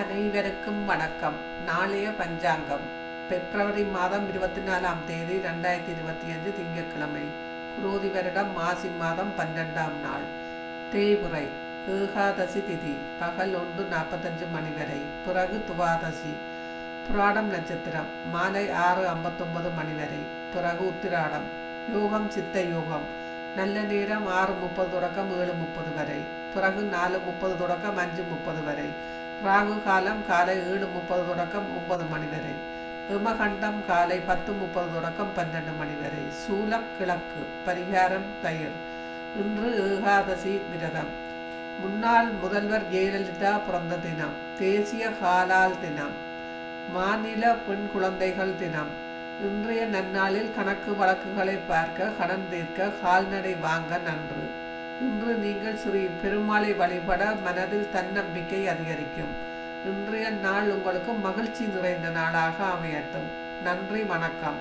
அனைவருக்கும் வணக்கம். நாளைய பஞ்சாங்கம். பிப்ரவரி மாதம் இருபத்தி நாலாம் தேதி ரெண்டாயிரத்தி இருபத்தி அஞ்சு திங்கட்கிழமை. குரோதி வருடம் மாசி மாதம் பன்னெண்டாம் நாள். தேய்புரை ஏகாதசி திதி பகல் ஒன்று நாற்பத்தஞ்சு மணி வரை. பிறகு துவாதசி. புராடம் நட்சத்திரம் மாலை ஆறு ஐம்பத்தொன்பது மணி வரை. பிறகு உத்திராடம். யோகம் சித்த யோகம். நல்ல நேரம் ஆறு முப்பது தொடக்கம் ஏழு முப்பது வரை. பிறகு நாலு முப்பது தொடக்கம் அஞ்சு முப்பது வரை. ராகு காலம் காலை ஏழு முப்பது தொடக்கம் ஒன்பது மணி வரை. ஹிமகண்டம் காலை பத்து முப்பது தொடக்கம் பன்னெண்டு மணி வரை. சூலம் கிழக்கு பரிகாரம் தயிர். இன்று ஏகாதசி விரதம். முன்னாள் முதல்வர் ஜெயலலிதா பிறந்த தினம். தேசிய காலால் தினம். மாநில பெண் குழந்தைகள் தினம். இன்றைய நன்னாளில் கணக்கு வழக்குகளை பார்க்க கடன் தீர்க்க கால்நடை வாங்க நன்று. இன்று நீங்கள் ஸ்ரீ பெருமாளை வழிபட மனதில் தன்னம்பிக்கை அதிகரிக்கும். இன்றைய நாள் உங்களுக்கு மகிழ்ச்சி நிறைந்த நாளாக அமையட்டும். நன்றி வணக்கம்.